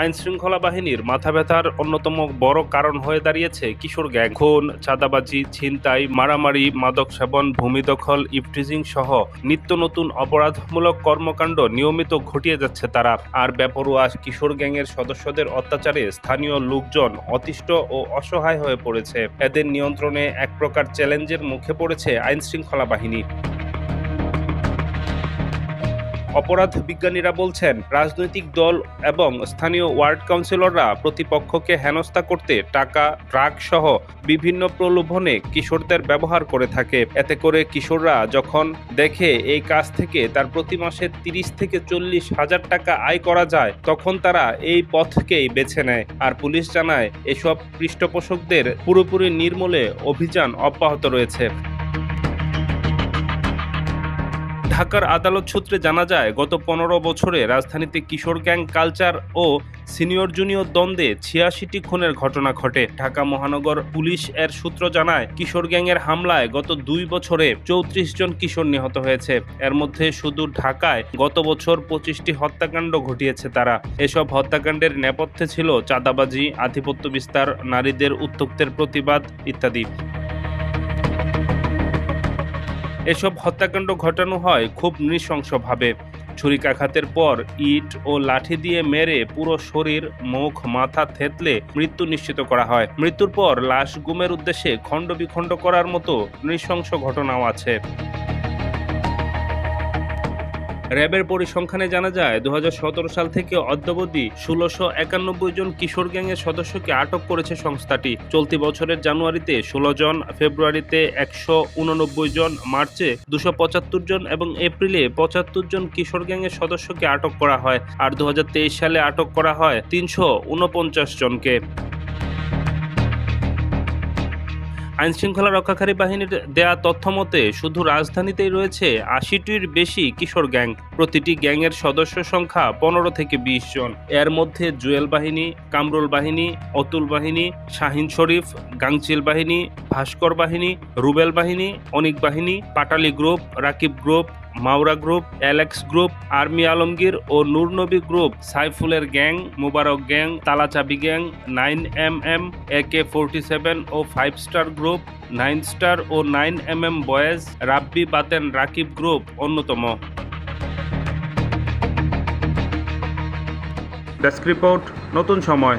আইন শৃঙ্খলা বাহিনীর মাথা ব্যথার অন্যতম বড় কারণ হয়ে দাঁড়িয়েছে কিশোর গ্যাং। খুন, চাঁদাবাজি, ছিনতাই, মারামারি, মাদক সেবন, ভূমি দখল ইফটিজিং সহ নিত্য নতুন অপরাধমূলক কর্মকাণ্ড নিয়মিত ঘটিয়ে যাচ্ছে তারা। আর বেপরোয়া কিশোর গ্যাংয়ের সদস্যদের অত্যাচারে স্থানীয় লোকজন অতিষ্ঠ ও অসহায় হয়ে পড়েছে। এদের নিয়ন্ত্রণে এক প্রকার চ্যালেঞ্জের মুখে পড়েছে আইন শৃঙ্খলা বাহিনী। অপরাধ বিজ্ঞানীরা বলছেন, রাজনৈতিক দল এবং স্থানীয় ওয়ার্ড কাউন্সিলররা প্রতিপক্ষকে হেনস্থা করতে টাকা, ড্রাগ সহ বিভিন্ন প্রলোভনে কিশোরদের ব্যবহার করে থাকে। এতে করে কিশোররা যখন দেখে এই কাজ থেকে তার প্রতি মাসে তিরিশ থেকে চল্লিশ হাজার টাকা আয় করা যায়, তখন তারা এই পথকেই বেছে নেয়। আর পুলিশ জানায়, এসব পৃষ্ঠপোষকদের পুরোপুরি নির্মূলে অভিযান অব্যাহত রয়েছে। ঢাকার আদালত সূত্রে জানা যায়, গত পনেরো বছরে রাজধানীতে কিশোর গ্যাং কালচার ও সিনিয়র জুনিয়র দ্বন্দ্বে ছিয়াশিটি খুনের ঘটনা ঘটে। ঢাকা মহানগর পুলিশ এর সূত্র জানায়, কিশোর গ্যাংয়ের হামলায় গত দুই বছরে চৌত্রিশ জন কিশোর নিহত হয়েছে। এর মধ্যে শুধু ঢাকায় গত বছর পঁচিশটি হত্যাকাণ্ড ঘটিয়েছে তারা। এসব হত্যাকাণ্ডের নেপথ্যে ছিল চাঁদাবাজি, আধিপত্য বিস্তার, নারীদের উত্তক্তের প্রতিবাদ ইত্যাদি। এসব হত্যাকাণ্ড ঘটানো হয় খুব নৃশংসভাবে। ছুরিকাঘাতের পর ইট ও লাঠি দিয়ে মেরে পুরো শরীর, মুখ, মাথা থেতলে মৃত্যু নিশ্চিত করা হয়। মৃত্যুর পর লাশ গুমের উদ্দেশ্যে খণ্ড বিখণ্ড করার মতো নৃশংস ঘটনাও আছে। র্যাবের পরিসংখ্যানে জানা যায় দু হাজার সতেরো সাল থেকে অদ্যাবধি ষোলোশো একানব্বই জন কিশোর গ্যাংয়ের সদস্যকে আটক করেছে সংস্থাটি। চলতি বছরের জানুয়ারিতে ষোলো জন, ফেব্রুয়ারিতে একশো উননব্বই জন, মার্চে দুশো পঁচাত্তর জন এবং এপ্রিলে পঁচাত্তর জন কিশোর গ্যাংয়ের সদস্যকে আটক করা হয়। আর দু হাজার তেইশ সালে আটক করা হয় তিনশো উনপঞ্চাশ জনকে। আইন শৃঙ্খলা রক্ষাকারী বাহিনীর দেয়া তথ্য মতে শুধু রাজধানীতেই রয়েছে আশিটির বেশি কিশোর গ্যাং। প্রতিটি গ্যাংয়ের সদস্য সংখ্যা পনেরো থেকে বিশ জন। এর মধ্যে জুয়েল বাহিনী, কামরুল বাহিনী, অতুল বাহিনী, শাহিন শরীফ, গাংচিল বাহিনী ভাস্কর বাহিনী, রুবেল বাহিনী, অনিক বাহিনী, Patali group, Rakib group, Maora group, Alex group, army Alamgir ও নূরনবী গ্রুপ, সাইফুলের gang, Mubarak gang, Talachabi gang, nine M M A K forty seven O five star group, nine star O nine M M boys, Rabbi Baten Rakib group অন্যতম। Desk report, Notun Somoy.